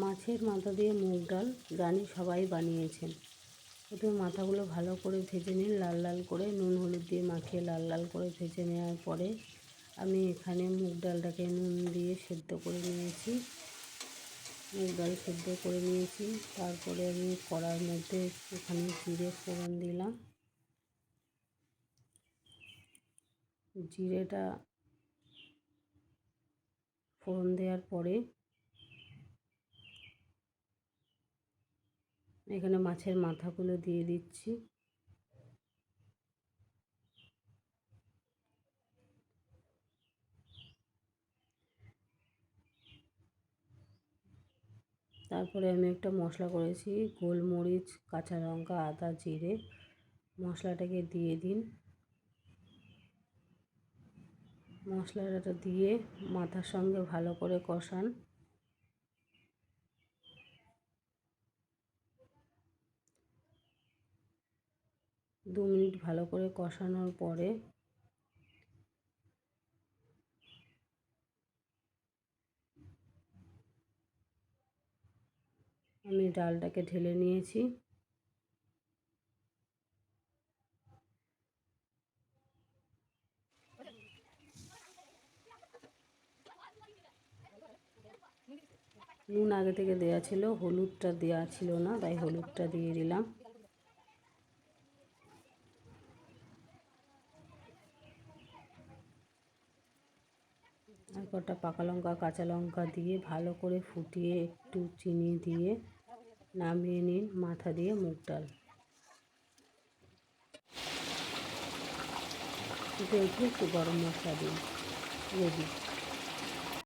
মাছের মাথা দিয়ে মুগ ডাল জানি সবাই বানিয়েছেন। প্রথমে মাথাগুলো ভালো করে ভেজে নিন, লাল লাল করে। নুন, হলুদ দিয়ে মাখিয়ে লাল লাল করে ভেজে নেওয়ার পরে আমি এখানে মুগ ডালটাকে নুন দিয়ে সেদ্ধ করে নিয়েছি। মুগ ডাল সেদ্ধ করে নিয়েছি। তারপরে আমি কড়ার মধ্যে একটুখানি জিরে ফোড়ন দিলাম। জিরেটা ফোড়ন দেওয়ার পরে এখানে মাছের মাথাগুলো দিয়ে দিচ্ছি। তারপরে আমি একটা মশলা করেছি, গোলমরিচ, কাঁচা লঙ্কা, আদা, জিরে। মশলাটাকে দিয়ে দিন। মশলাটা দিয়ে মাথার সঙ্গে ভালো করে কষান। দু মিনিট ভালো করে কষানোর পরে আমি ডালটাকে ঢেলে নিয়েছি। নুন আগে থেকে দেওয়া ছিল, হলুদটা দেওয়া ছিল না, তাই হলুদটা দিয়ে দিলাম। আর পাকা লঙ্কা, কাঁচা লঙ্কা দিয়ে ভালো করে ফুটিয়ে একটু চিনি দিয়ে নামিয়ে নিন মাথা দিয়ে মুগ ডাল একটু গরম মশলা দিন রেডি